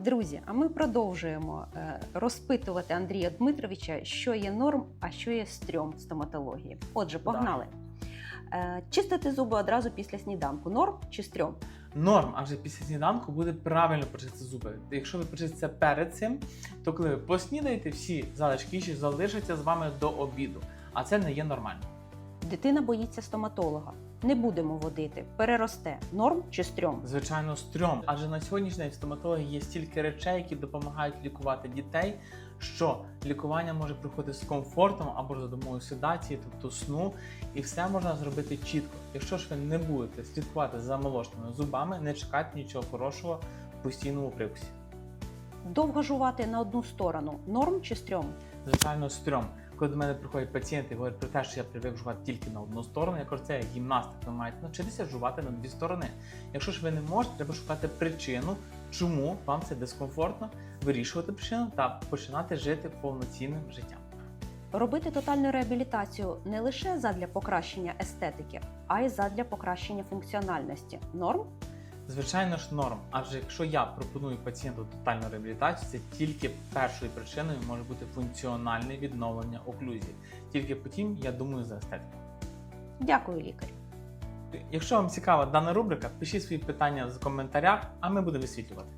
Друзі, а ми продовжуємо е, розпитувати Андрія Дмитровича, що є норм, а що є стрьом в стоматології. Отже, погнали. Е, Чистити зуби одразу після сніданку. Норм чи стрьом? Норм, а вже після сніданку буде правильно почистити зуби. Якщо ви почистите перед цим, то коли ви поснідаєте, всі залишки залишаться з вами до обіду. А це не є нормально. Дитина боїться стоматолога. Не будемо водити, переросте. Норм чи стрьом? Звичайно, стрьом. Адже на сьогоднішній день в стоматології є стільки речей, які допомагають лікувати дітей, що лікування може приходити з комфортом або за допомогою седації, тобто сну, і все можна зробити чітко. Якщо ж ви не будете слідкувати за молочними зубами, не чекайте нічого хорошого в постійному прикусі. Довго жувати на одну сторону. Норм чи стрьом? Звичайно, стрьом. Коли до мене приходять пацієнти говорять про те, що я привик жувати тільки на одну сторону, я кажу, це гімнастика, ви маєте навчитися жувати на дві сторони. Якщо ж ви не можете, треба шукати причину, чому вам це дискомфортно, вирішувати причину та починати жити повноцінним життям. Робити тотальну реабілітацію не лише задля покращення естетики, а й задля покращення функціональності. Норм? Звичайно ж, норм. Адже якщо я пропоную пацієнту тотальну реабілітацію, це тільки першою причиною може бути функціональне відновлення оклюзії. Тільки потім я думаю за естетику. Дякую, лікар. Якщо вам цікава дана рубрика, пишіть свої питання в коментарях, а ми будемо висвітлювати.